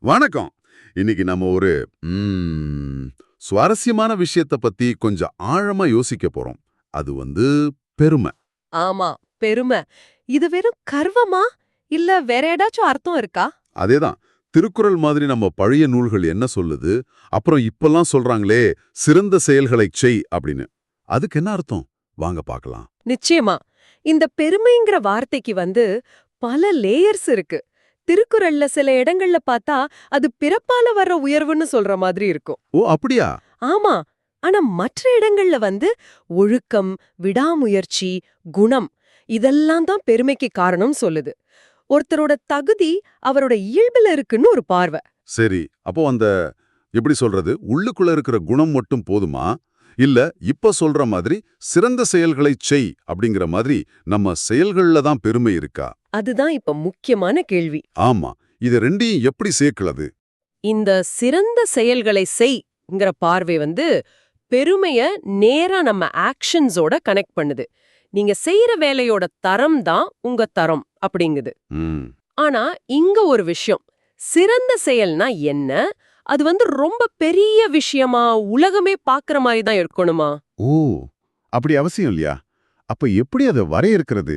வணக்கம். இன்னைக்கு நம்ம ஒரு சுவாரஸ்யமான விஷயத்த பத்தி கொஞ்சம் ஆழமா யோசிக்க போறோம். அது வந்து பெருமை. ஆமா பெருமை. இது வெறும் கர்வமா? இல்ல வேற ஏதாச்சும் அர்த்தம் இருக்கா? அதேதான். திருக்குறள் மாதிரி நம்ம பழைய நூல்கள் என்ன சொல்லுது? அப்புறம் இப்பெல்லாம் சொல்றாங்களே சிறந்த செயல்களைச் செய் அப்படின்னு. அதுக்கு என்ன அர்த்தம்? வாங்க பார்க்கலாம். நிச்சயமா. இந்த பெருமைங்கிற வார்த்தைக்கு வந்து பல லேயர்ஸ் இருக்கு. திருக்குறள்ல சில இடங்கள்ல பார்த்தா அது பிறப்பால வர்ற உயர்வுன்னு சொல்ற மாதிரி இருக்கும். ஓ அப்படியா? ஆமா. ஆனா மற்ற இடங்கள்ல வந்து ஒழுக்கம் விடாமுயற்சி குணம் இதெல்லாம் தான் பெருமைக்கு காரணம் சொல்லுது. ஒருத்தரோட தகுதி அவரோட இயல்புல இருக்குன்னு ஒரு பார்வை. சரி அப்போ அந்த எப்படி சொல்றது? உள்ளுக்குள்ள இருக்கிற குணம் மட்டும் போதுமா? இல்ல இப்ப சொல்ற மாதிரி சிறந்த செயல்களைச் செய் அப்படிங்கிற மாதிரி நம்ம செயல்கள்ல தான் பெருமை இருக்கா? அதுதான் இப்ப முக்கியமான கேள்வி. ஆமா இது ரெண்டையும் எப்படி சேர்க்கிறது? இந்த சிறந்த செயல்களை செய்ங்கிற பார்வை வந்து பெருமைய நேரா நம்ம ஆக்ஷன்ஸோட கனெக்ட் பண்ணுது. நீங்க செய்யற வேலையோட தரம் தான் உங்க தரம் அப்படிங்குது. ஆனா இங்க ஒரு விஷயம். சிறந்த செயல்னா என்ன? அது வந்து ரொம்ப பெரிய விஷயமா உலகமே பாக்குற மாதிரி தான் இருக்கணுமா? ஓ அப்படி அவசியம் இல்லையா? அப்ப எப்படி அதை வரையறுக்கிறது?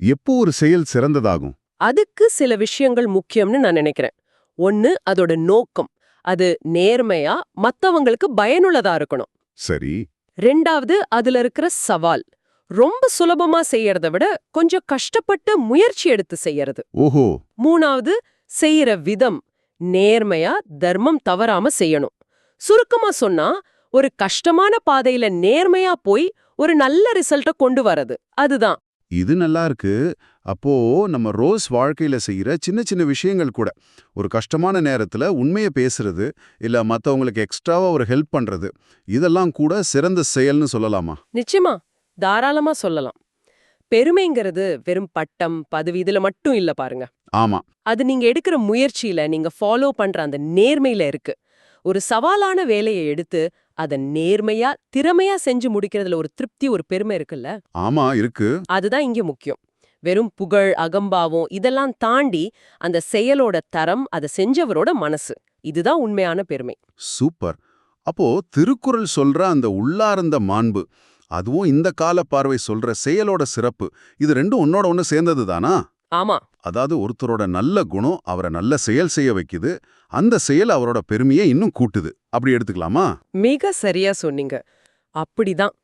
எப்போ ஒரு செயல் சிறந்ததாகும்? அதுக்கு சில விஷயங்கள் முக்கியம்னு நான் நினைக்கிறேன். ஒன்னு அதோட நோக்கம். அது நேர்மையா மத்தவங்களுக்கு பயனுள்ளதா இருக்கணும். சரி. ரெண்டாவது அதுல இருக்கிற சவால். ரொம்ப சுலபமா செய்யறத விட கொஞ்சம் கஷ்டப்பட்டு முயற்சி எடுத்து செய்யறது. ஓஹோ. மூணாவது செய்யற விதம். நேர்மையா தர்மம் தவறாம செய்யணும். சுருக்கமா சொன்னா ஒரு கஷ்டமான பாதையில நேர்மையா போய் ஒரு நல்ல ரிசல்ட்ட கொண்டு வரது அதுதான். இது நல்லா இருக்கு. அப்போ நம்ம ரோஸ் வாழ்க்கையில செய்யற சின்ன சின்ன விஷயங்கள் கூட. ஒரு கஷ்டமான நேரத்துல உண்மையை பேசுறது இல்ல மத்தவங்களுக்கு எக்ஸ்ட்ராவா ஒரு ஹெல்ப் பண்றது இதெல்லாம் கூட சிறந்த செயல்னு சொல்லலாமா? நிச்சயமா. தாராளமா சொல்லலாம். பெருமைங்கிறது வெறும் பட்டம் பதவி இதுல மட்டும் இல்ல பாருங்க. ஆமா. அது நீங்க எடுக்கிற முயற்சியில நீங்க ஃபாலோ பண்ற அந்த நேர்மையில இருக்கு. ஒரு சவாலான வேலையை எடுத்து அத நேர்மையா திறமையா செஞ்சு முடிக்கிறதுல ஒரு திருப்தி ஒரு பெருமை இருக்குல்ல? ஆமா இருக்கு. அதுதான் இங்க முக்கியம். வெறும் புகழ் அகம்பாவம் இதெல்லாம் தாண்டி அந்த செயலோட தரம் அதை செஞ்சவரோட மனசு. இதுதான் உண்மையான பெருமை. சூப்பர். அப்போ திருக்குறள் சொல்ற அந்த உள்ளார்ந்த மாண்பு அதுவும் இந்த கால பார்வை சொல்ற செயலோட சிறப்பு இது ரெண்டும் ஒன்னோட ஒன்னு சேர்ந்தது தானா? ஆமா. அதாவது ஒருத்தரோட நல்ல குணம் அவரை நல்ல செயல் செய்ய வைக்குது அந்த செயல் அவரோட பெருமையை இன்னும் கூட்டுது. அப்படி எடுத்துக்கலாமா? மிக சரியா சொன்னீங்க. அப்படிதான்.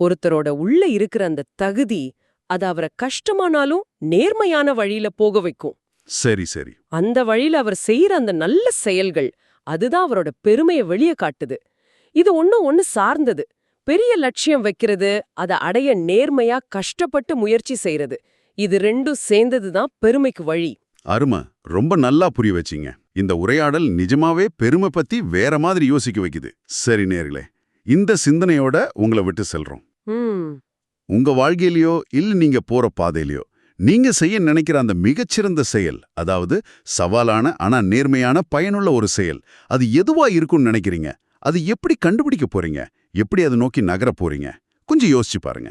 ஒருத்தரோட உள்ள இருக்கிற அந்த தகுதி அது அவரை கஷ்டமானாலும் நேர்மையான வழியில போக வைக்கும். சரி சரி. அந்த வழியில அவர் செய்யற அந்த நல்ல செயல்கள் அதுதான் அவரோட பெருமையை வெளியே காட்டுது. இது ஒண்ணும் ஒண்ணு சார்ந்தது. பெரிய லட்சியம் வைக்கிறது அதை அடைய நேர்மையா கஷ்டப்பட்டு முயற்சி செய்யறது இது ரெண்டும் சேர்ந்ததுதான் பெருமைக்கு வழி. அருமை. ரொம்ப நல்லா புரிய வச்சீங்க. இந்த உரையாடல் நிஜமாவே பெருமை பத்தி வேற மாதிரி யோசிக்க வைக்குது. சரி நேர்களே இந்த சிந்தனையோட உங்களை விட்டு செல்றோம். உங்க வாழ்க்கையிலயோ இல்ல நீங்க போற பாதையிலயோ நீங்க செய்ய நினைக்கிற அந்த மிகச்சிறந்த செயல் அதாவது சவாலான ஆனா நேர்மையான பயனுள்ள ஒரு செயல் அது எதுவா இருக்கும்னு நினைக்கிறீங்க? அது எப்படி கண்டுபிடிக்க போறீங்க? எப்படி அதை நோக்கி நகர போறீங்க? கொஞ்சம் யோசிச்சு பாருங்க.